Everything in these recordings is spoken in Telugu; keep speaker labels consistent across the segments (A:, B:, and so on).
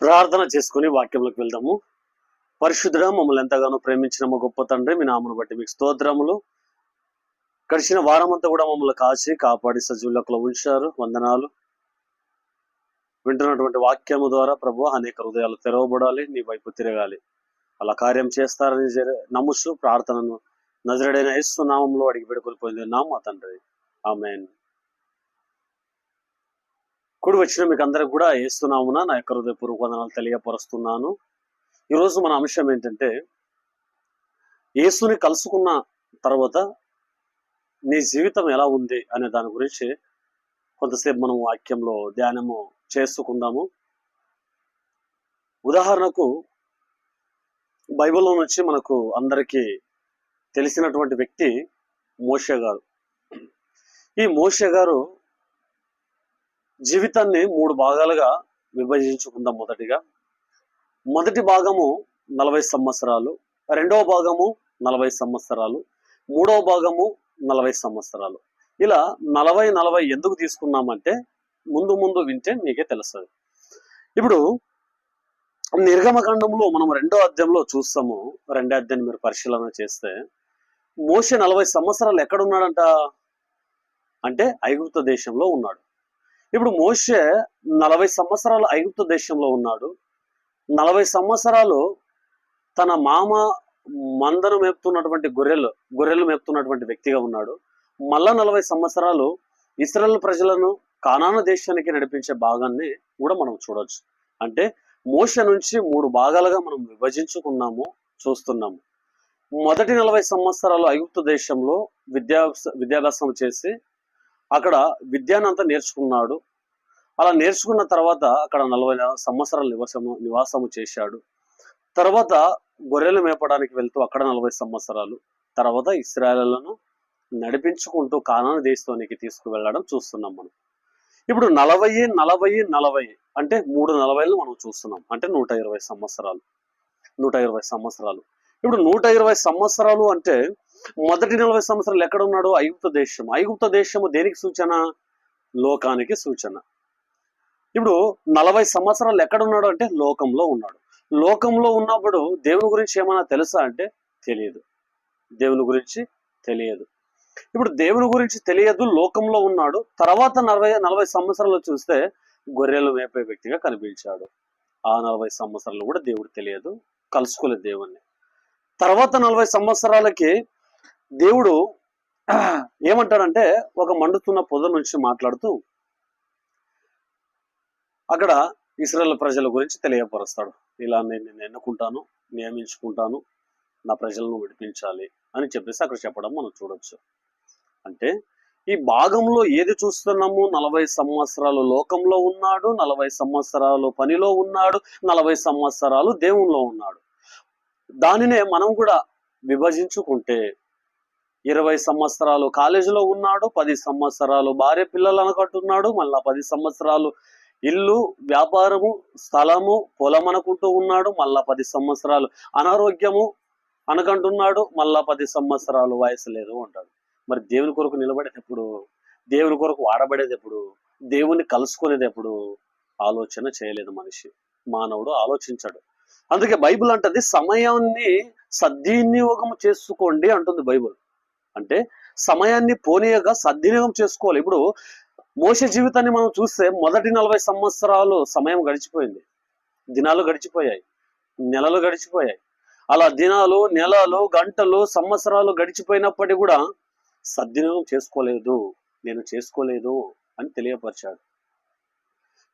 A: ప్రార్థన చేసుకుని వాక్యంలోకి వెళ్దాము. పరిశుద్ధుడా మమ్మల్ని ఎంతగానో ప్రేమించిన మా గొప్ప తండ్రి మీ నామను బట్టి మీకు స్తోత్రములు. గడిచిన వారం అంతా కూడా మమ్మల్ని కాచి కాపాడి సజీవులకు ఉంచారు. వందనాలు. వింటున్నటువంటి వాక్యము ద్వారా ప్రభు అనేక హృదయాలు తెరవబడాలి నీ వైపు తిరగాలి. అలా కార్యం చేస్తారని జర- నమ్ముసు ప్రార్థనను నజరడైన యేసు నామంలో అడిగి పెడుకొలిపోయింది నామ తండ్రి. ఆమెన్. కూడి వచ్చిన మీకు అందరికి కూడా వేస్తున్నామున నా యొక్క హృదయపూర్వక వందనాలు తెలియపరుస్తున్నాను. ఈరోజు మన అంశం ఏంటంటే యేసుని కలుసుకున్న తర్వాత నీ జీవితం ఎలా ఉంది అనే దాని గురించి కొంతసేపు మనం వాక్యంలో ధ్యానము చేసుకుందాము. ఉదాహరణకు బైబిల్లో నుంచి మనకు అందరికీ తెలిసినటువంటి వ్యక్తి మోషే గారు. ఈ మోషే గారు జీవితాన్ని మూడు భాగాలుగా విభజించుకుందాం మొదటిగా. మొదటి భాగము నలభై సంవత్సరాలు రెండవ భాగము నలభై సంవత్సరాలు మూడవ భాగము నలభై సంవత్సరాలు. ఇలా నలభై నలభై ఎందుకు తీసుకున్నామంటే ముందు ముందు వింటే మీకే తెలుస్తుంది. ఇప్పుడు నిర్గమకాండంలో మనం రెండో అధ్యాయంలో చూస్తాము. రెండో అధ్యాయం మీరు పరిశీలన చేస్తే మోషే నలభై సంవత్సరాలు ఎక్కడున్నాడంట అంటే ఐగుప్త దేశంలో ఉన్నాడు. ఇప్పుడు మోషే నలభై సంవత్సరాలు ఐగుప్తు దేశంలో ఉన్నాడు. నలభై సంవత్సరాలు తన మామ మందను మేపుతున్నటువంటి గొర్రెలు గొర్రెలు మేపుతున్నటువంటి వ్యక్తిగా ఉన్నాడు. మళ్ళా నలభై సంవత్సరాలు ఇస్రాయల్ ప్రజలను కానాన దేశానికి నడిపించే భాగాన్ని కూడా మనం చూడవచ్చు అంటే మోష నుంచి మూడు భాగాలుగా మనం విభజించుకున్నాము చూస్తున్నాము. మొదటి నలభై సంవత్సరాలు ఐగుప్తు దేశంలో విద్యా విద్యాభ్యాసం చేసి అక్కడ విద్యానంతా నేర్చుకున్నాడు. అలా నేర్చుకున్న తర్వాత అక్కడ నలభై సంవత్సరాలు నివాసము నివాసము చేశాడు. తర్వాత గొర్రెలు మేపడానికి వెళ్తూ అక్కడ నలభై సంవత్సరాలు తర్వాత ఇస్రాయలను నడిపించుకుంటూ కానాన దేశానికి తీసుకువెళ్ళడం చూస్తున్నాం మనం. ఇప్పుడు నలభై నలభై నలభై అంటే మూడు నలభైలు మనం చూస్తున్నాం. అంటే నూట ఇరవై సంవత్సరాలు నూట ఇరవై సంవత్సరాలు. ఇప్పుడు నూట ఇరవై సంవత్సరాలు అంటే మొదటి నలభై సంవత్సరాలు ఎక్కడ ఉన్నాడు ఐగుప్త దేశం. ఐగుప్త దేశము దేనికి సూచన? లోకానికి సూచన. ఇప్పుడు నలభై సంవత్సరాలు ఎక్కడ ఉన్నాడు అంటే లోకంలో ఉన్నాడు. లోకంలో ఉన్నప్పుడు దేవుని గురించి ఏమైనా తెలుసా అంటే తెలియదు. దేవుని గురించి తెలియదు. ఇప్పుడు దేవుని గురించి తెలియదు లోకంలో ఉన్నాడు. తర్వాత నలభై నలభై సంవత్సరాలు చూస్తే గొర్రెలు మేపే వ్యక్తిగా కనిపించాడు. ఆ నలభై సంవత్సరాలు కూడా దేవుడు తెలియదు. కలుసుకోలేదు దేవుణ్ణి. తర్వాత నలభై సంవత్సరాలకి దేవుడు ఏమంటాడంటే ఒక మండుతున్న పొద నుంచి మాట్లాడుతూ అక్కడ ఇస్రాయల్ ప్రజల గురించి తెలియపరుస్తాడు. ఇలా నేను ఎన్నుకుంటాను నియమించుకుంటాను నా ప్రజలను విడిపించాలి అని చెప్పేసి అక్కడ చెప్పడం మనం చూడొచ్చు. అంటే ఈ భాగంలో ఏది చూస్తున్నాము? నలభై సంవత్సరాలు లోకంలో ఉన్నాడు నలభై సంవత్సరాలు పనిలో ఉన్నాడు నలభై సంవత్సరాలు దేవునిలో ఉన్నాడు. దానినే మనం కూడా విభజించుకుంటే ఇరవై సంవత్సరాలు కాలేజీలో ఉన్నాడు పది సంవత్సరాలు భార్య పిల్లలు అనకట్టున్నాడు మళ్ళా పది సంవత్సరాలు ఇల్లు వ్యాపారము స్థలము పొలం అనుకుంటూ ఉన్నాడు మళ్ళా పది సంవత్సరాలు అనారోగ్యము అనుకుంటున్నాడు మళ్ళా పది సంవత్సరాలు వయసు లేదు అంటాడు. మరి దేవుని కొరకు నిలబడేటప్పుడు దేవుని కొరకు వాడబడేది ఎప్పుడు? దేవుని కలుసుకునేది ఎప్పుడు? ఆలోచన చేయలేదు మనిషి. మానవుడు ఆలోచించాడు. అందుకే బైబిల్ అంటది సమయాన్ని సద్వినియోగం చేసుకోండి అంటుంది బైబిల్. అంటే సమయాన్ని పోనీయగా సద్వినియోగం చేసుకోవాలి. ఇప్పుడు మోస జీవితాన్ని మనం చూస్తే మొదటి నలభై సంవత్సరాలు సమయం గడిచిపోయింది. దినాలు గడిచిపోయాయి. నెలలు గడిచిపోయాయి. అలా దినాలు నెలలు గంటలు సంవత్సరాలు గడిచిపోయినప్పటికీ కూడా సద్వినియోగం చేసుకోలేదు. నేను చేసుకోలేదు అని తెలియపరిచాడు.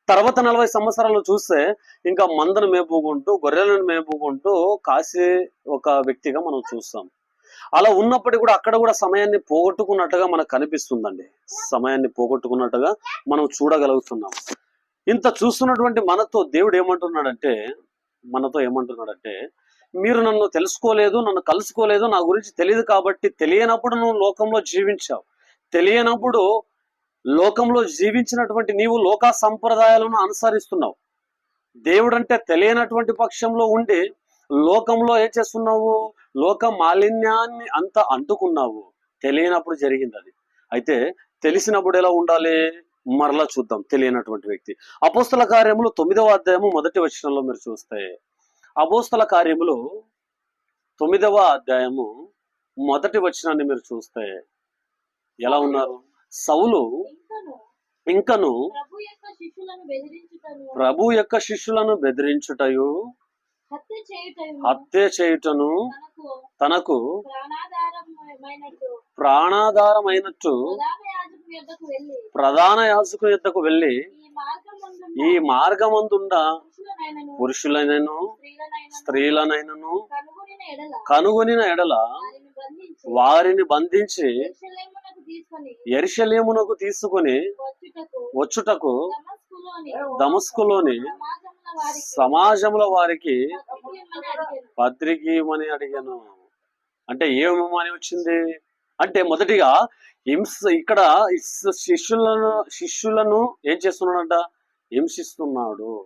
A: తర్వాత నలభై సంవత్సరాలు చూస్తే ఇంకా మందను మేపుకుంటూ గొర్రెలను మేపుకుంటూ కాసే ఒక వ్యక్తిగా మనం చూస్తాం. అలా ఉన్నప్పటికీ కూడా అక్కడ కూడా సమయాన్ని పోగొట్టుకున్నట్టుగా మనకు కనిపిస్తుందండి. సమయాన్ని పోగొట్టుకున్నట్టుగా మనం చూడగలుగుతున్నాం. ఇంత చూస్తున్నటువంటి మనతో దేవుడు ఏమంటున్నాడంటే మనతో ఏమంటున్నాడంటే మీరు నన్ను తెలుసుకోలేదు నన్ను కలుసుకోలేదు నా గురించి తెలియదు కాబట్టి తెలియనప్పుడు నువ్వు లోకంలో జీవించావు. తెలియనప్పుడు లోకంలో జీవించినటువంటి నీవు లోక సంప్రదాయాలను అనుసరిస్తున్నావు. దేవుడంటే తెలియనటువంటి పక్షంలో ఉండి లోకంలో ఏం చేస్తున్నావు? లోక మాలిన్యాన్ని అంతా అంటుకున్నావు. తెలియనప్పుడు జరిగింది అది. అయితే తెలిసినప్పుడు ఎలా ఉండాలి? మరలా చూద్దాం. తెలియనటువంటి వ్యక్తి. అపోస్తల కార్యములు తొమ్మిదవ అధ్యాయము మొదటి వచనంలో మీరు చూస్తే అపోస్తల కార్యములు తొమ్మిదవ అధ్యాయము మొదటి వచనాన్ని మీరు చూస్తే ఎలా ఉన్నారు? సౌలు
B: ఇంకను. ప్రభు యొక్క శిష్యులను
A: బెదిరించుటయు
B: హత్య చేయుటను తనకు ప్రాణాధారమైనట్టు ప్రధాన యొద్దకు వెళ్ళి
A: యాజకు యుద్ధకు వెళ్ళి
B: ఈ మార్గం
A: ఈ మార్గమందుండ
B: పురుషులనైనను
A: పురుషులైనను
B: స్త్రీలనైనను కనుగొనిన ఎడల వారిని బంధించి
A: ఎరిశలేమునకు తీసుకుని
B: వచ్చుటకు దమస్కులోని సమాజముల వారికి
A: సమాజముల వారికి
B: పత్రిక ఇమ్మని
A: పత్రిక ఇవ్వమని
B: అడిగాను.
A: అంటే ఏమని వచ్చింది? అంటే మొదటిగా హింస ఇక్కడ శిష్యులను శిష్యులను ఏం చేస్తున్నాడంట? హింసిస్తున్నాడు.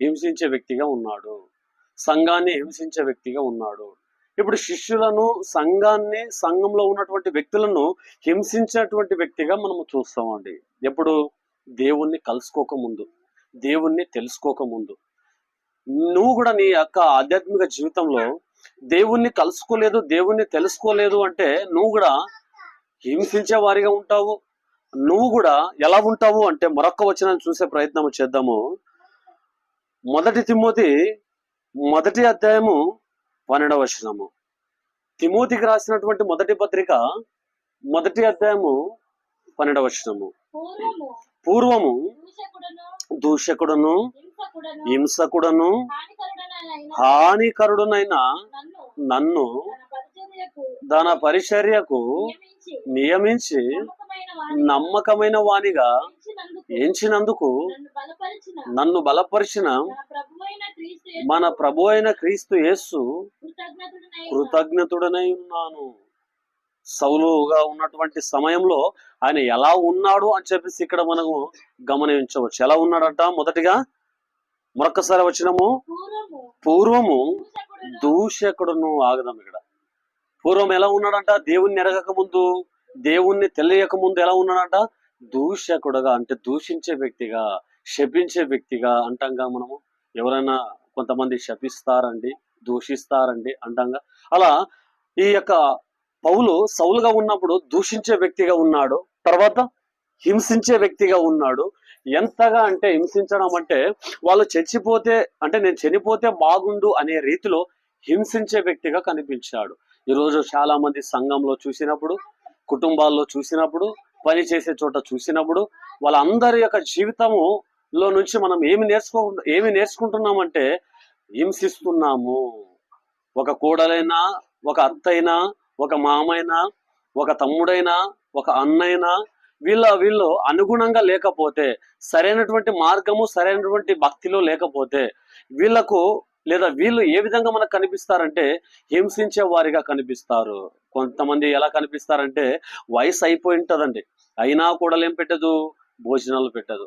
A: హింసించే వ్యక్తిగా ఉన్నాడు. సంఘాన్ని హింసించే వ్యక్తిగా ఉన్నాడు. ఇప్పుడు శిష్యులను సంఘాన్ని సంఘంలో ఉన్నటువంటి వ్యక్తులను హింసించేటువంటి వ్యక్తిగా మనము చూస్తామండి. ఎప్పుడు? దేవుణ్ణి కలుసుకోకముందు దేవుణ్ణి తెలుసుకోక ముందు నువ్వు కూడా నీ యొక్క ఆధ్యాత్మిక జీవితంలో దేవుణ్ణి కలుసుకోలేదు దేవుణ్ణి తెలుసుకోలేదు అంటే నువ్వు కూడా హింసించే వారిగా ఉంటావు. నువ్వు కూడా ఎలా ఉంటావు అంటే మరొక వచనం చూసే ప్రయత్నం చేద్దాము. మొదటి తిమోతి మొదటి అధ్యాయము పన్నెండవ వచనము. తిమోతికి రాసినటువంటి మొదటి పత్రిక మొదటి అధ్యాయము పన్నెండవ వచనము.
B: పూర్వము దూషకుడును హింసకుడును హానికరుడనైన నన్ను తన పరిచర్యకు నియమించి నమ్మకమైన వానిగా ఎంచినందుకు నన్ను బలపరిచిన మన
A: ప్రభు అయిన క్రీస్తు యేసు
B: కృతజ్ఞతుడనై
A: కృతజ్ఞతుడనై ఉన్నాను. సౌలుగా ఉన్నటువంటి సమయంలో ఆయన ఎలా ఉన్నాడు అని చెప్పేసి ఇక్కడ మనము గమనించవచ్చు. ఎలా ఉన్నాడట? మొదటిగా మరొకసారి వచ్చినము.
B: పూర్వము దూషకుడును
A: దూషకుడును ఆగదాం ఇక్కడ. పూర్వం ఎలా ఉన్నాడంట? దేవుణ్ణి ఎరగక ముందు దేవుణ్ణి తెలియక ముందు ఎలా ఉన్నాడంట? దూషకుడుగా అంటే దూషించే వ్యక్తిగా శపించే వ్యక్తిగా అంటాంగా మనము ఎవరైనా కొంతమంది శపిస్తారండి దూషిస్తారండి అంటాంగా. అలా ఈ యొక్క పౌలు సౌలుగా ఉన్నప్పుడు దూషించే వ్యక్తిగా ఉన్నాడు తర్వాత హింసించే వ్యక్తిగా ఉన్నాడు. ఎంతగా అంటే హింసించడం అంటే వాళ్ళు చచ్చిపోతే అంటే నేను చనిపోతే బాగుండు అనే రీతిలో హింసించే వ్యక్తిగా కనిపించాడు. ఈరోజు చాలా మంది సంఘంలో చూసినప్పుడు కుటుంబాల్లో చూసినప్పుడు పని చేసే చోట చూసినప్పుడు వాళ్ళందరి యొక్క జీవితములో నుంచి మనం ఏమి నేర్చుకో ఏమి నేర్చుకుంటున్నామంటే హింసిస్తున్నాము. ఒక కోడలైనా ఒక అత్తైనా ఒక మామైనా ఒక తమ్ముడైనా ఒక అన్నైనా వీళ్ళ వీళ్ళు అనుగుణంగా లేకపోతే సరైనటువంటి మార్గము సరైనటువంటి భక్తిలో లేకపోతే వీళ్ళకు లేదా వీళ్ళు ఏ విధంగా మనకు కనిపిస్తారంటే హింసించే వారిగా కనిపిస్తారు. కొంతమంది ఎలా కనిపిస్తారంటే వయసు అయిపోయి ఉంటుందండి. అయినా కూడా ఏం పెట్టదు? భోజనాలు పెట్టదు.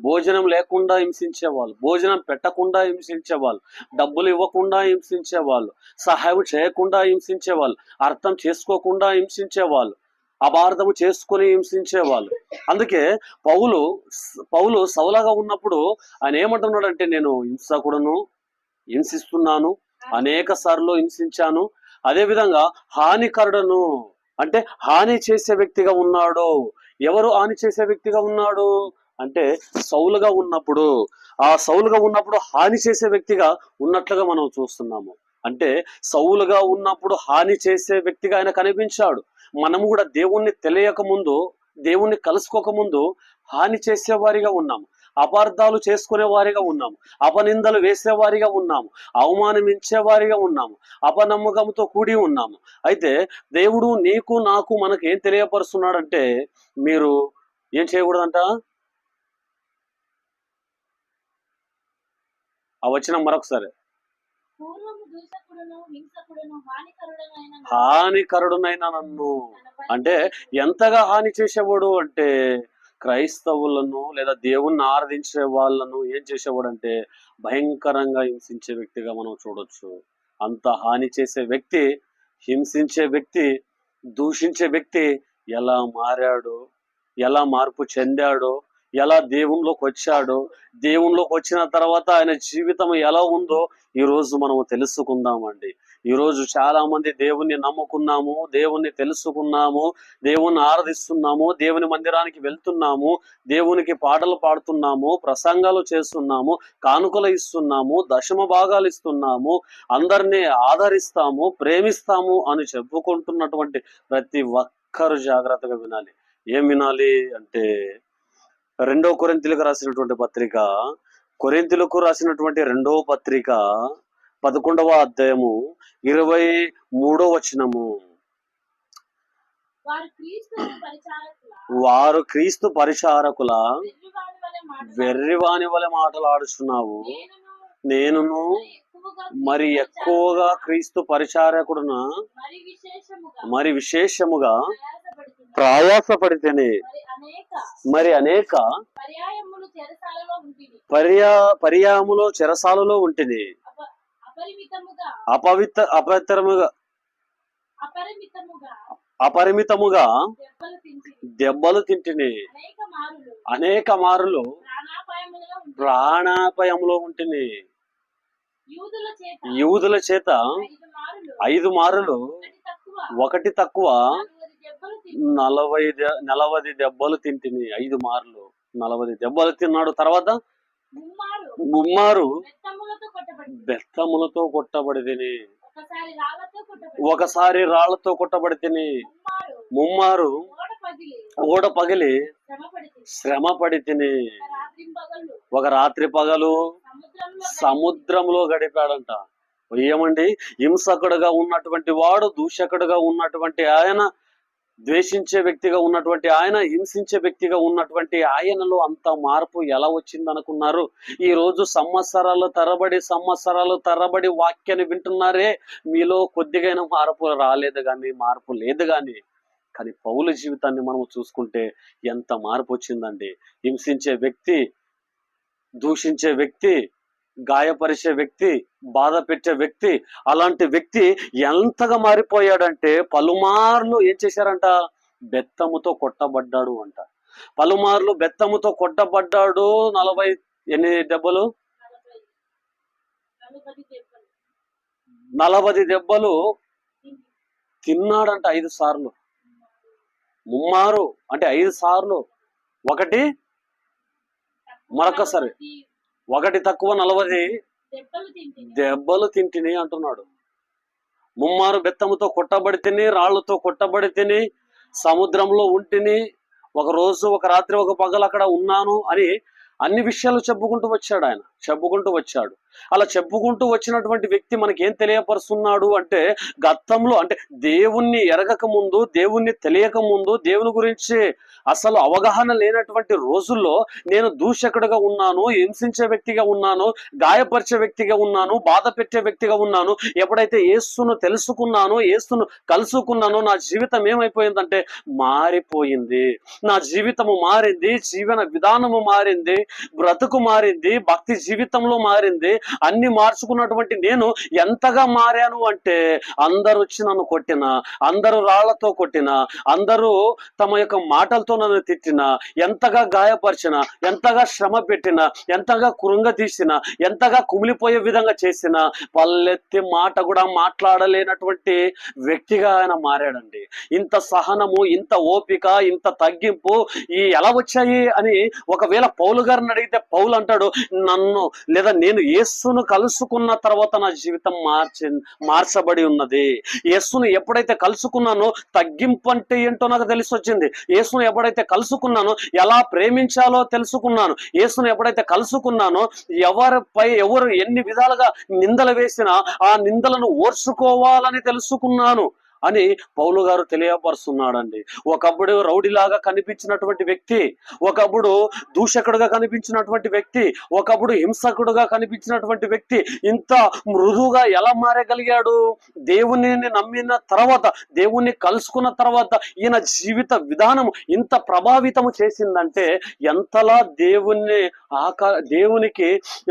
A: భోజనం లేకుండా హింసించేవాళ్ళు భోజనం పెట్టకుండా హింసించేవాళ్ళు డబ్బులు ఇవ్వకుండా హింసించే వాళ్ళు సహాయం చేయకుండా హింసించేవాళ్ళు అర్థం చేసుకోకుండా హింసించేవాళ్ళు అపార్థము చేసుకొని హింసించేవాళ్ళు. అందుకే పౌలు పౌలు సౌలగా ఉన్నప్పుడు ఆయన ఏమంటున్నాడంటే నేను హింసకుడను హింసిస్తున్నాను అనేక సార్లు హింసించాను అదేవిధంగా హానికరుడను. అంటే హాని చేసే వ్యక్తిగా ఉన్నాడు. ఎవరు హాని చేసే వ్యక్తిగా ఉన్నాడు? అంటే సౌలుగా ఉన్నప్పుడు ఆ సౌలుగా ఉన్నప్పుడు హాని చేసే వ్యక్తిగా ఉన్నట్లుగా మనం చూస్తున్నాము. అంటే సౌలుగా ఉన్నప్పుడు హాని చేసే వ్యక్తిగా ఆయన కనిపించాడు. మనము కూడా దేవుణ్ణి తెలియక ముందు దేవుణ్ణి కలుసుకోక ముందు హాని చేసేవారిగా ఉన్నాము. అపార్థాలు చేసుకునే వారిగా ఉన్నాము. అపనిందలు వేసేవారిగా ఉన్నాము. అవమానమించేవారిగా ఉన్నాము. అపనమ్మకంతో కూడి ఉన్నాము. అయితే దేవుడు నీకు నాకు మనకు ఏం తెలియపరుస్తున్నాడంటే మీరు ఏం చేయకూడదంట? ఆ వచ్చిన మరొకసారి.
B: హానికరుడనైన నన్ను.
A: అంటే ఎంతగా హాని చేసేవాడు అంటే క్రైస్తవులను లేదా దేవుణ్ణి ఆరాధించే వాళ్ళను ఏం చేసేవాడు అంటే భయంకరంగా హింసించే వ్యక్తిగా మనం చూడొచ్చు. అంత హాని చేసే వ్యక్తి హింసించే వ్యక్తి దూషించే వ్యక్తి ఎలా మారాడు ఎలా మార్పు చెందాడో ఎలా దేవునిలోకి వచ్చాడో దేవునిలోకి వచ్చిన తర్వాత ఆయన జీవితం ఎలా ఉందో ఈ రోజు మనము తెలుసుకుందామండి. ఈ రోజు చాలా మంది దేవుణ్ణి నమ్ముకున్నాము దేవుణ్ణి తెలుసుకున్నాము దేవుణ్ణి ఆరాధిస్తున్నాము దేవుని మందిరానికి వెళ్తున్నాము దేవునికి పాటలు పాడుతున్నాము ప్రసంగాలు చేస్తున్నాము కానుకలు ఇస్తున్నాము దశమ భాగాలు ఇస్తున్నాము అందరినీ ఆదరిస్తాము ప్రేమిస్తాము అని చెప్పుకుంటున్నటువంటి ప్రతి ఒక్కరు జాగ్రత్తగా వినాలి. ఏం వినాలి అంటే రెండో కొరింతలకు రాసినటువంటి పత్రిక కొరింతలకు రాసినటువంటి రెండో పత్రిక పదకొండవ అధ్యాయము ఇరవై మూడో వచనము.
B: వారు క్రీస్తు పరిచారకుల? వెర్రివాని వలె
A: మాటలాడుచున్నావు.
B: నేనును మరి ఎక్కువగా
A: క్రీస్తు పరిచారకుడున?
B: మరి విశేషముగా ప్రయాసపడుతున్నాను.
A: ప్రయాసపడితేనే
B: మరి అనేక ఉంటుంది
A: పర్యా పర్యాములో చెరసాలలో ఉంటిని.
B: అపరిమితముగా.
A: అపవిత్ర అపవిత్రముగా.
B: అపరిమితముగా. దెబ్బలు
A: తింటిని.
B: అనేక మారులు. ప్రాణాపాయములుగా ఉంటుంది యూదుల చేత. ఐదు మారులు. ఒకటి తక్కువ.
A: నలభై నలభై దెబ్బలు తింటిని ఐదు మార్లు. నలభై దెబ్బలు తిన్నాడు తర్వాత?
B: ముమ్మారు బెత్తములతో కొట్టబడింది.
A: బెత్తములతో కొట్టబడి తిని
B: ఒకసారి రాళ్ళతో కొట్టబడింది.
A: ఒకసారి రాళ్ళతో కొట్టబడి తిని
B: ముమ్మారు. ఓడ పగిలి.
A: శ్రమ పడి తిని ఒక రాత్రి పగలు.
B: సముద్రంలో
A: గడిపాడంట. ఏమండి? హింసకుడుగా ఉన్నటువంటి వాడు దూషకుడుగా ఉన్నటువంటి ఆయన ద్వేషించే వ్యక్తిగా ఉన్నటువంటి ఆయన హింసించే వ్యక్తిగా ఉన్నటువంటి ఆయనలో అంత మార్పు ఎలా వచ్చింది అనుకున్నారు ఈ రోజు సంవత్సరాలు తరబడి సంవత్సరాలు తరబడి వాక్యాన్ని వింటున్నారే. మీలో కొద్దిగైనా మార్పు రాలేదు కానీ మార్పు లేదు కానీ కానీ పౌల జీవితాన్ని మనం చూసుకుంటే ఎంత మార్పు వచ్చిందండి. హింసించే వ్యక్తి దూషించే వ్యక్తి గాయపరిచే వ్యక్తి బాధ పెట్టే వ్యక్తి అలాంటి వ్యక్తి ఎంతగా మారిపోయాడంటే పలుమార్లు ఏం చేశారంట? బెత్తముతో కొట్టబడ్డాడు అంట. పలుమార్లు బెత్తముతో కొట్టబడ్డాడు నలభై ఎన్ని దెబ్బలు?
B: నలభై దెబ్బలు
A: తిన్నాడంట ఐదు సార్లు. ముమ్మారు అంటే ఐదు సార్లు. ఒకటి మరొకసారి. ఒకటి తక్కువ
B: తింటుంది
A: దెబ్బలు తింటిని అంటున్నాడు. ముమ్మారు బెత్తముతో కొట్టబడి తిని రాళ్ళతో కొట్టబడి తిని సముద్రంలో ఉంటిని ఒక రోజు ఒక రాత్రి ఒక పగలు అక్కడ ఉన్నాను అని అన్ని విషయాలు చెప్పుకుంటూ వచ్చాడు ఆయన. చెప్పుకుంటూ వచ్చాడు. అలా చెప్పుకుంటూ వచ్చినటువంటి వ్యక్తి మనకి ఏం తెలియపరుస్తున్నాడు అంటే గతంలో అంటే దేవుణ్ణి ఎరగక ముందు దేవుణ్ణి తెలియక ముందు దేవుని గురించి అసలు అవగాహన లేనటువంటి రోజుల్లో నేను దూషకుడిగా ఉన్నాను హింసించే వ్యక్తిగా ఉన్నాను గాయపరిచే వ్యక్తిగా ఉన్నాను బాధ పెట్టే వ్యక్తిగా ఉన్నాను ఎప్పుడైతే యేసును తెలుసుకున్నాను యేసును కలుసుకున్నాను నా జీవితం ఏమైపోయిందంటే మారిపోయింది. నా జీవితము మారింది జీవన విధానము మారింది బ్రతుకు మారింది భక్తి జీవితంలో మారింది అన్ని మార్చుకున్నటువంటి నేను ఎంతగా మారాను అంటే అందరూ వచ్చి నన్ను కొట్టిన అందరూ రాళ్ళతో కొట్టిన అందరూ తమ యొక్క మాటలతో నన్ను తిట్టిన ఎంతగా గాయపరిచిన ఎంతగా శ్రమ పెట్టిన ఎంతగా కృంగ తీసిన ఎంతగా కుమిలిపోయే విధంగా చేసిన పల్లెత్తి మాట కూడా మాట్లాడలేనటువంటి వ్యక్తిగా ఆయన మారాడండి. ఇంత సహనము ఇంత ఓపిక ఇంత తగ్గింపు ఈ ఎలా వచ్చాయి అని ఒకవేళ పౌలు గారిని అడిగితే పౌలు అంటాడు నన్ను లేదా నేను యేసును కలుసుకున్న తర్వాత నా జీవితం మార్చి మార్చబడి ఉన్నది. యేసును ఎప్పుడైతే కలుసుకున్నానో తగ్గింపు అంటే ఏంటో నాకు తెలిసి వచ్చింది యేసును ఎప్పుడైతే కలుసుకున్నానో ఎలా ప్రేమించాలో తెలుసుకున్నాను. యేసును ఎప్పుడైతే కలుసుకున్నానో ఎవరిపై ఎవరు ఎన్ని విధాలుగా నిందలు వేసినా ఆ నిందలను ఓర్చుకోవాలని తెలుసుకున్నాను. అని పౌలు గారు తెలియపరుస్తున్నాడండి. ఒకప్పుడు రౌడీలాగా కనిపించినటువంటి వ్యక్తి ఒకప్పుడు దూషకుడుగా కనిపించినటువంటి వ్యక్తి ఒకప్పుడు హింసకుడుగా కనిపించినటువంటి వ్యక్తి ఇంత మృదువుగా ఎలా మారగలిగాడు? దేవుని నమ్మిన తర్వాత దేవుణ్ణి కలుసుకున్న తర్వాత ఈయన జీవిత విధానం ఇంత ప్రభావితము చేసిందంటే ఎంతలా దేవుణ్ణి ఆకా దేవునికి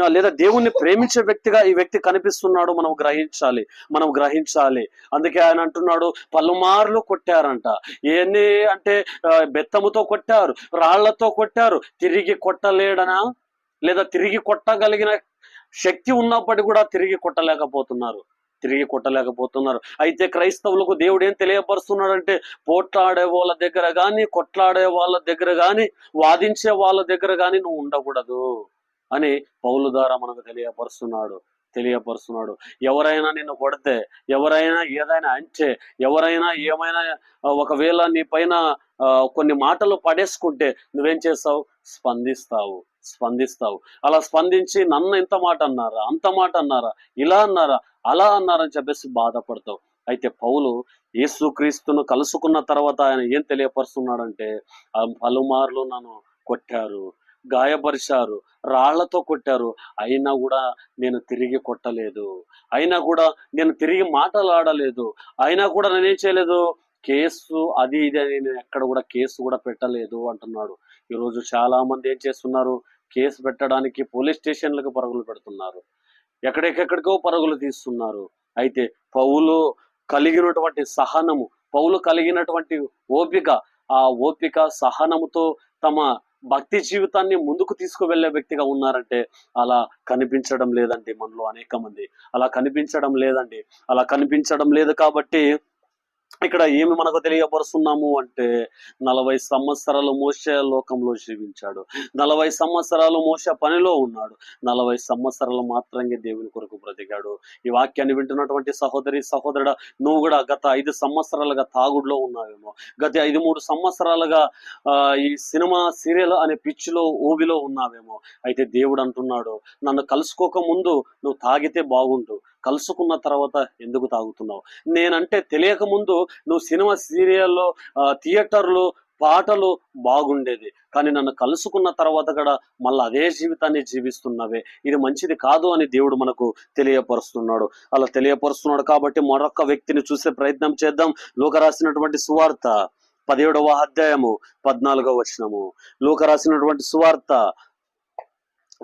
A: లేదా దేవుణ్ణి ప్రేమించే వ్యక్తిగా ఈ వ్యక్తి కనిపిస్తున్నాడు మనం గ్రహించాలి. మనం గ్రహించాలి. అందుకే ఆయన అంటున్నాడు చెప్తున్నాడు పలుమార్లు కొట్టారంట. ఏంది అంటే బెత్తముతో కొట్టారు రాళ్ళతో కొట్టారు తిరిగి కొట్టలేడనా? లేదా తిరిగి కొట్టగలిగిన శక్తి ఉన్నప్పటికీ కూడా తిరిగి కొట్టలేకపోతున్నారు. తిరిగి కొట్టలేకపోతున్నారు. అయితే క్రైస్తవులకు దేవుడు ఏం తెలియపరుస్తున్నాడంటే పోట్లాడే వాళ్ళ దగ్గర కానీ కొట్లాడే వాళ్ళ దగ్గర కానీ వాదించే వాళ్ళ దగ్గర కానీ నువ్వు ఉండకూడదు అని పౌలు ద్వారా మనకు తెలియపరుస్తున్నాడు. తెలియపరుస్తున్నాడు. ఎవరైనా నిన్ను కొడితే ఎవరైనా ఏదైనా అంటే ఎవరైనా ఏమైనా ఒకవేళ నీ పైన కొన్ని మాటలు పడేసుకుంటే నువ్వేం చేస్తావు? స్పందిస్తావు స్పందిస్తావు. అలా స్పందించి నన్ను ఇంత మాట అన్నారా అంత మాట అన్నారా ఇలా అన్నారా అలా అన్నారని చెప్పేసి బాధపడతావు. అయితే పౌలు యేసుక్రీస్తును కలుసుకున్న తర్వాత ఆయన ఏం తెలియపరుస్తున్నాడంటే పలుమార్లు నన్ను కొట్టారు గాయపరిచారు. రాళ్ళతో కొట్టారు. అయినా కూడా నేను తిరిగి కొట్టలేదు. అయినా కూడా నేను తిరిగి మాటలాడలేదు. అయినా కూడా నేనేం చేయలేదు? కేసు అది ఇది అని నేను ఎక్కడ కూడా కేసు కూడా పెట్టలేదు అంటున్నాడు. ఈరోజు చాలా మంది ఏం చేస్తున్నారు? కేసు పెట్టడానికి పోలీస్ స్టేషన్లకు పరుగులు పెడుతున్నారు. ఎక్కడెక్కడికో పరుగులు తీస్తున్నారు. అయితే పౌలు కలిగినటువంటి సహనము పౌలు కలిగినటువంటి ఓపిక ఆ ఓపిక సహనముతో తమ భక్తి జీవితాన్ని ముందుకు తీసుకువెళ్ళే వ్యక్తిగా ఉన్నారంటే అలా కనిపించడం లేదండి మనలో అనేక మంది అలా కనిపించడం లేదండి. అలా కనిపించడం లేదు కాబట్టి ఇక్కడ ఏమి మనకు తెలియపరుస్తున్నాము అంటే నలభై సంవత్సరాలు మోస లోకంలో జీవించాడు. నలభై సంవత్సరాలు మోస పనిలో ఉన్నాడు. నలభై సంవత్సరాలు మాత్రమే దేవుని కొరకు బ్రతికాడు. ఈ వాక్యాన్ని వింటున్నటువంటి సహోదరి సహోదరుడు నువ్వు కూడా గత ఐదు సంవత్సరాలుగా తాగుడులో ఉన్నావేమో. గత ఐదు మూడు సంవత్సరాలుగా ఈ సినిమా సీరియల్ అనే పిచ్చిలో ఊబిలో ఉన్నావేమో. అయితే దేవుడు అంటున్నాడు నన్ను కలుసుకోక ముందు నువ్వు తాగితే బాగుండు. కలుసుకున్న తర్వాత ఎందుకు తాగుతున్నావు? నేనంటే తెలియక ముందు నువ్వు సినిమా సీరియల్లో థియేటర్లు పాటలు బాగుండేది. కానీ నన్ను కలుసుకున్న తర్వాత కూడా మళ్ళీ అదే జీవితాన్ని జీవిస్తున్నవే. ఇది మంచిది కాదు అని దేవుడు మనకు తెలియపరుస్తున్నాడు. అలా తెలియపరుస్తున్నాడు కాబట్టి మరొక వ్యక్తిని చూసే ప్రయత్నం చేద్దాం. లోక రాసినటువంటి సువార్త పదిహేడవ అధ్యాయము పద్నాలుగవ వచనము. లోక రాసినటువంటి సువార్త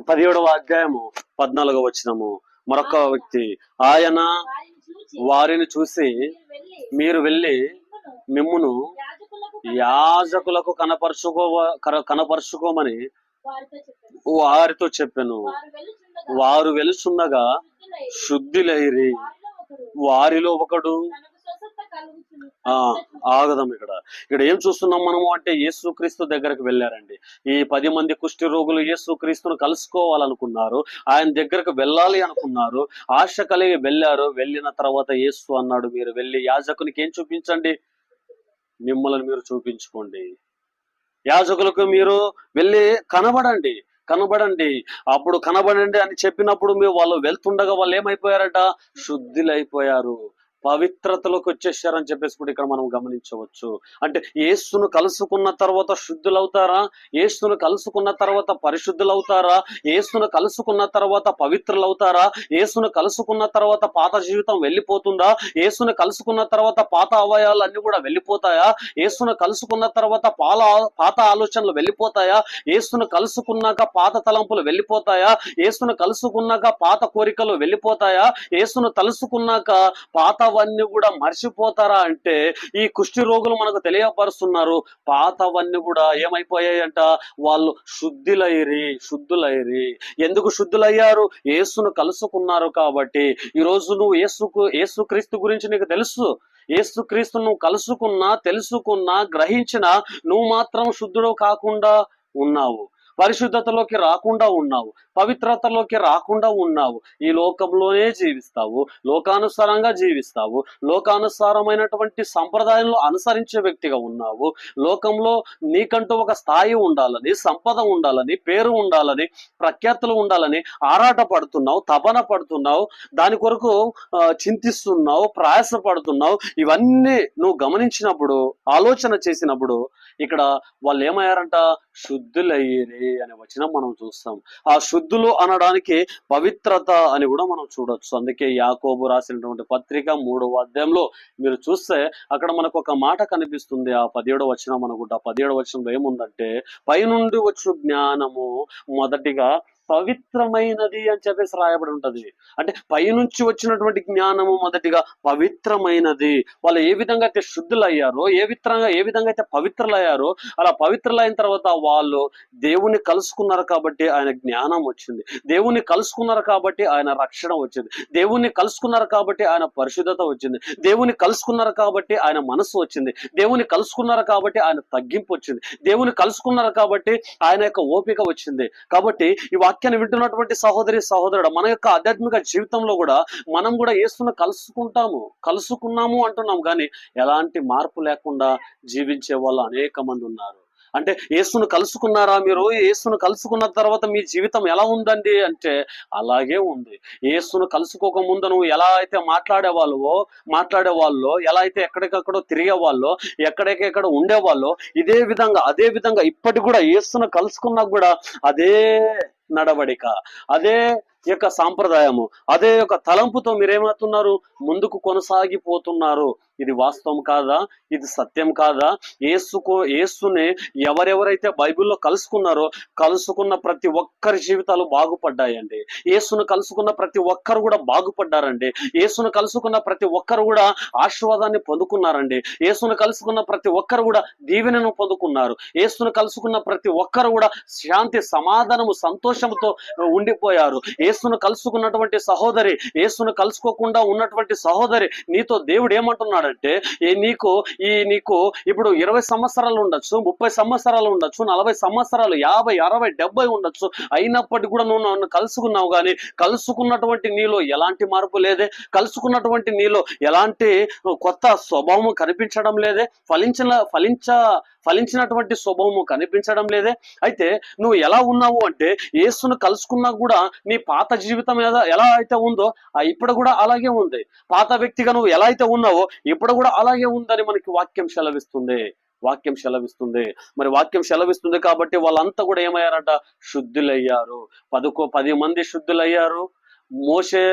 A: పదిహేడవ అధ్యాయము పద్నాలుగవ వచనము. మరొక వ్యక్తి. ఆయన
B: వారిని చూసి మీరు వెళ్ళి మిమ్మును యాజకులకు
A: కనపరుచుకో కనపరుచుకోమని
B: వారితో చెప్పాను. వారు
A: వెలుచుండగా
B: శుద్ధులై
A: శుద్ధిలైరి.
B: వారిలో ఒకడు
A: ఆగదాం ఇక్కడ. ఇక్కడ ఏం చూస్తున్నాం మనము అంటే యేసుక్రీస్తు దగ్గరకు వెళ్ళారండి. ఈ పది మంది కుష్టి రోగులు యేసుక్రీస్తును కలుసుకోవాలనుకున్నారు. ఆయన దగ్గరకు వెళ్ళాలి అనుకున్నారు. ఆశ కలిగి వెళ్ళారు. వెళ్ళిన తర్వాత యేసు అన్నాడు మీరు వెళ్ళి యాజకునికి ఏం చూపించండి? మిమ్మల్ని మీరు చూపించుకోండి. యాజకులకు మీరు వెళ్ళి కనబడండి. కనబడండి. అప్పుడు కనబడండి అని చెప్పినప్పుడు మీరు వాళ్ళు వెళ్తుండగా వాళ్ళు ఏమైపోయారట? శుద్ధులైపోయారు. పవిత్రతలోకి వచ్చేసారని చెప్పేసి కూడా ఇక్కడ మనం గమనించవచ్చు. అంటే యేసును కలుసుకున్న తర్వాత శుద్ధులవుతారా? యేసును కలుసుకున్న తర్వాత పరిశుద్ధులవుతారా? యేసును కలుసుకున్న తర్వాత పవిత్రులవుతారా? యేసును కలుసుకున్న తర్వాత పాత జీవితం వెళ్ళిపోతుందా? యేసును కలుసుకున్న తర్వాత పాత అవయాలు అన్ని కూడా వెళ్ళిపోతాయా? యేసును కలుసుకున్న తర్వాత పాల పాత ఆలోచనలు వెళ్ళిపోతాయా? యేసును కలుసుకున్నాక పాత తలంపులు వెళ్ళిపోతాయా? యేసును కలుసుకున్నాక పాత కోరికలు వెళ్ళిపోతాయా? యేసును కలుసుకున్నాక పాతవన్నీ కూడా మర్చిపోతారా అంటే ఈ కుష్టి రోగులు మనకు తెలియపరుస్తున్నారు. పాతవన్నీ కూడా ఏమైపోయాయంట? వాళ్ళు శుద్ధులైరి శుద్ధులైరి. ఎందుకు శుద్ధులయ్యారు? యేసును కలుసుకున్నారు కాబట్టి. ఈ రోజు నువ్వు యేసుకు యేసుక్రీస్తు గురించి నీకు తెలుసు. యేసుక్రీస్తు నువ్వు కలుసుకున్నా తెలుసుకున్నా గ్రహించినా నువ్వు మాత్రం శుద్ధుడు కాకుండా ఉన్నావు. పరిశుద్ధతలోకి రాకుండా ఉన్నావు పవిత్రతలోకి రాకుండా ఉన్నావు ఈ లోకంలోనే జీవిస్తావు లోకానుసారంగా జీవిస్తావు లోకానుసారమైనటువంటి సంప్రదాయంలో అనుసరించే వ్యక్తిగా ఉన్నావు లోకంలో నీకంటూ ఒక స్థాయి ఉండాలని సంపద ఉండాలని పేరు ఉండాలని ప్రఖ్యాతులు ఉండాలని ఆరాట పడుతున్నావు తపన పడుతున్నావు దాని కొరకు చింతిస్తున్నావు ప్రయాస పడుతున్నావు ఇవన్నీ నువ్వు గమనించినప్పుడు ఆలోచన చేసినప్పుడు ఇక్కడ వాళ్ళు ఏమయ్యారంట శుద్ధులయ్యేది అనే వచనం మనం చూస్తాం. ఆ శుద్ధులు అనడానికి పవిత్రత అని కూడా మనం చూడొచ్చు. అందుకే యాకోబు రాసినటువంటి పత్రిక మూడవ అధ్యాయంలో మీరు చూస్తే అక్కడ మనకు ఒక మాట కనిపిస్తుంది. ఆ పదిహేడవ వచనం అనుకుంటా. పదిహేడవ వచనంలో ఏముందంటే పైనుండి వచ్చు జ్ఞానము మొదటిగా పవిత్రమైనది అని చెప్పేసి రాయబడి ఉంటది. అంటే పైనుంచి వచ్చినటువంటి జ్ఞానము మొదటిగా పవిత్రమైనది. వాళ్ళు ఏ విధంగా అయితే శుద్ధులయ్యారో ఏ విధంగా ఏ విధంగా అయితే పవిత్రులయ్యారో అలా పవిత్రులైన తర్వాత వాళ్ళు దేవుని కలుసుకున్నారు కాబట్టి ఆయన జ్ఞానం వచ్చింది. దేవుని కలుసుకున్నారు కాబట్టి ఆయన రక్షణ వచ్చింది. దేవుని కలుసుకున్నారు కాబట్టి ఆయన పరిశుద్ధత వచ్చింది. దేవుని కలుసుకున్నారు కాబట్టి ఆయన మనసు వచ్చింది. దేవుని కలుసుకున్నారు కాబట్టి ఆయన తగ్గింపు వచ్చింది. దేవుని కలుసుకున్నారు కాబట్టి ఆయన యొక్క ఓపిక వచ్చింది. కాబట్టి ఈ వాక్యాన్ని వింటున్నటువంటి సహోదరి సహోదరుడు మన యొక్క ఆధ్యాత్మిక జీవితంలో కూడా మనం కూడా యేసును కలుసుకుంటాము కలుసుకున్నాము అంటున్నాం కానీ ఎలాంటి మార్పు లేకుండా జీవించే వాళ్ళు అనేక మంది ఉన్నారు. అంటే యేసును కలుసుకున్నారా మీరు? యేసును కలుసుకున్న తర్వాత మీ జీవితం ఎలా ఉందండి అంటే అలాగే ఉంది. యేసును కలుసుకోక ముందు నువ్వు ఎలా అయితే మాట్లాడేవాళ్ళవో మాట్లాడేవాళ్ళు ఎలా అయితే ఎక్కడికక్కడో తిరిగేవాళ్ళు ఎక్కడికెక్కడ ఉండేవాళ్ళు ఇదే విధంగా అదే విధంగా ఇప్పటికి కూడా యేసును కలుసుకున్నా కూడా అదే నడవడిక అదే యొక్క సాంప్రదాయము. అదే యొక్క తలంపుతో మీరేమవుతున్నారు? ముందుకు కొనసాగిపోతున్నారు. ఇది వాస్తవం కాదా? ఇది సత్యం కాదా? ఏసుకో ఏసుని ఎవరెవరైతే బైబిల్లో కలుసుకున్నారో కలుసుకున్న ప్రతి ఒక్కరి జీవితాలు బాగుపడ్డాయండి. యేసును కలుసుకున్న ప్రతి ఒక్కరు కూడా బాగుపడ్డారండి. యేసును కలుసుకున్న ప్రతి ఒక్కరు కూడా ఆశీర్వాదాన్ని పొందుకున్నారండి. ఏసును కలుసుకున్న ప్రతి ఒక్కరు కూడా దీవెనను పొందుకున్నారు. యేసును కలుసుకున్న ప్రతి ఒక్కరు కూడా శాంతి సమాధానము సంతోషంతో ఉండిపోయారు. యేసును కలుసుకున్నటువంటి సహోదరి యేసును కలుసుకోకుండా ఉన్నటువంటి సహోదరి నీతో దేవుడు ఏమంటున్నాడంటే నీకు ఈ నీకు ఇప్పుడు ఇరవై సంవత్సరాలు ఉండొచ్చు ముప్పై సంవత్సరాలు ఉండొచ్చు నలభై సంవత్సరాలు యాభై అరవై డెబ్బై ఉండొచ్చు అయినప్పటికీ కూడా నువ్వు నన్ను కలుసుకున్నావు కానీ కలుసుకున్నటువంటి నీలో ఎలాంటి మార్పు లేదే? కలుసుకున్నటువంటి నీలో ఎలాంటి కొత్త స్వభావం కనిపించడం లేదే? ఫలించిన ఫలించ ఫలించినటువంటి స్వభావము కనిపించడం లేదే. అయితే నువ్వు ఎలా ఉన్నావు అంటే యేసును కలుసుకున్నా కూడా నీ పాత జీవితం ఎలా ఎలా అయితే ఉందో ఇప్పుడు కూడా అలాగే ఉంది. పాత వ్యక్తిగా నువ్వు ఎలా అయితే ఉన్నావో ఇప్పుడు కూడా అలాగే ఉందని మనకి వాక్యం సెలవిస్తుంది. వాక్యం సెలవిస్తుంది. మరి వాక్యం సెలవిస్తుంది కాబట్టి వాళ్ళంతా కూడా ఏమయ్యారంట? శుద్ధులయ్యారు. పదుకో పది మంది శుద్ధులయ్యారు. మోసే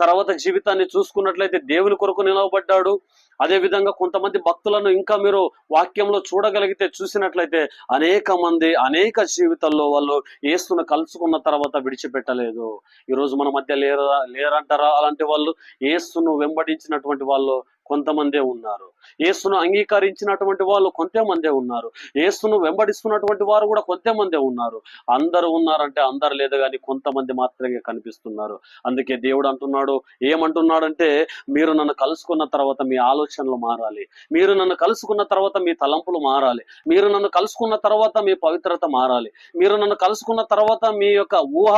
A: తర్వాత జీవితాన్ని చూసుకున్నట్లయితే దేవుని కొరకు నిలవబడ్డాడు. అదే విధంగా కొంతమంది భక్తులను ఇంకా మీరు వాక్యంలో చూడగలిగితే చూసినట్లయితే అనేక మంది అనేక జీవితాల్లో వాళ్ళు యేసును కలుసుకున్న తర్వాత విడిచిపెట్టలేదు. ఈరోజు మన మధ్య లేరా లేరంటారా? అలాంటి వాళ్ళు యేసును వెంబడించినటువంటి వాళ్ళు కొంతమందే ఉన్నారు. యేసును అంగీకరించినటువంటి వాళ్ళు కొంతమందే ఉన్నారు. యేసును వెంబడిస్తున్నటువంటి వారు కూడా కొంతమందే ఉన్నారు. అందరూ ఉన్నారంటే అందరు లేదు కానీ కొంతమంది మాత్రమే కనిపిస్తున్నారు. అందుకే దేవుడు అంటున్నాడు ఏమంటున్నాడంటే మీరు నన్ను కలుసుకున్న తర్వాత మీ ఆలోచనలు మారాలి. మీరు నన్ను కలుసుకున్న తర్వాత మీ తలంపులు మారాలి. మీరు నన్ను కలుసుకున్న తర్వాత మీ పవిత్రత మారాలి. మీరు నన్ను కలుసుకున్న తర్వాత మీ యొక్క ఊహ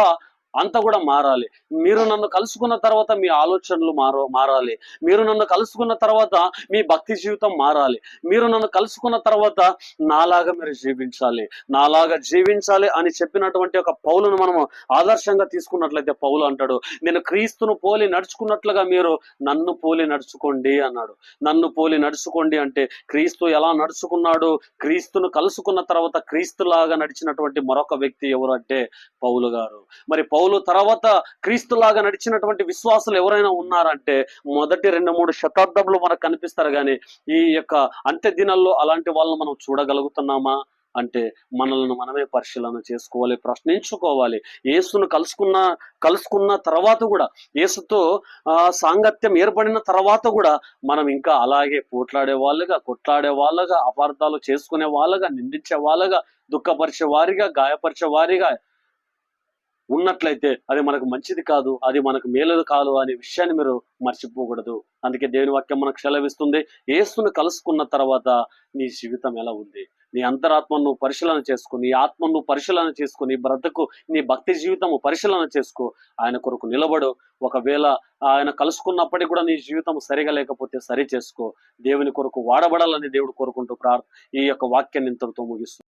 A: అంతా కూడా మారాలి. మీరు నన్ను కలుసుకున్న తర్వాత మీ ఆలోచనలు మారో మారాలి. మీరు నన్ను కలుసుకున్న తర్వాత మీ భక్తి జీవితం మారాలి. మీరు నన్ను కలుసుకున్న తర్వాత నాలాగా మీరు జీవించాలి. నాలాగా జీవించాలి అని చెప్పినటువంటి ఒక పౌలను మనము ఆదర్శంగా తీసుకున్నట్లయితే పౌలు అంటాడు నేను క్రీస్తును పోలి నడుచుకున్నట్లుగా మీరు నన్ను పోలి నడుచుకోండి అన్నాడు. నన్ను పోలి నడుచుకోండి అంటే క్రీస్తు ఎలా నడుచుకున్నాడు? క్రీస్తును కలుసుకున్న తర్వాత క్రీస్తులాగా నడిచినటువంటి మరొక వ్యక్తి ఎవరు అంటే పౌలు గారు. మరి పౌలు తర్వాత క్రీస్తులాగా నడిచినటువంటి విశ్వాసులు ఎవరైనా ఉన్నారంటే మొదటి రెండు మూడు శతాబ్దంలో మనకు కనిపిస్తారు కానీ ఈ యొక్క అంత్య దినాల్లో అలాంటి వాళ్ళని మనం చూడగలుగుతున్నామా? అంటే మనల్ని మనమే పరిశీలన చేసుకోవాలి ప్రశ్నించుకోవాలి. యేసును కలుసుకున్న కలుసుకున్న తర్వాత కూడా యేసుతో సాంగత్యం ఏర్పడిన తర్వాత కూడా మనం ఇంకా అలాగే పోట్లాడే వాళ్ళుగా కొట్లాడే వాళ్ళగా అపార్థాలు చేసుకునే వాళ్ళగా నిందించే వాళ్ళగా దుఃఖపరిచే వారిగా గాయపరిచే వారిగా ఉన్నట్లయితే అది మనకు మంచిది కాదు అది మనకు మేలు కాదు అనే విషయాన్ని మీరు మర్చిపోకూడదు. అందుకే దేవుని వాక్యం మనకు సెలవిస్తుంది. ఏసును కలుసుకున్న తర్వాత నీ జీవితం ఎలా ఉంది? నీ అంతరాత్మను పరిశీలన చేసుకో నీ ఆత్మను పరిశీలన చేసుకో నీ నీ భక్తి జీవితము పరిశీలన చేసుకో. ఆయన కొరకు నిలబడు. ఒకవేళ ఆయన కలుసుకున్నప్పటికీ కూడా నీ జీవితం సరిగా లేకపోతే సరి చేసుకో. దేవుని కొరకు వాడబడాలని దేవుడు కోరుకుంటూ ప్రార్ ఈ యొక్క వాక్యాన్ని ఇంతటితో ముగిస్తుంది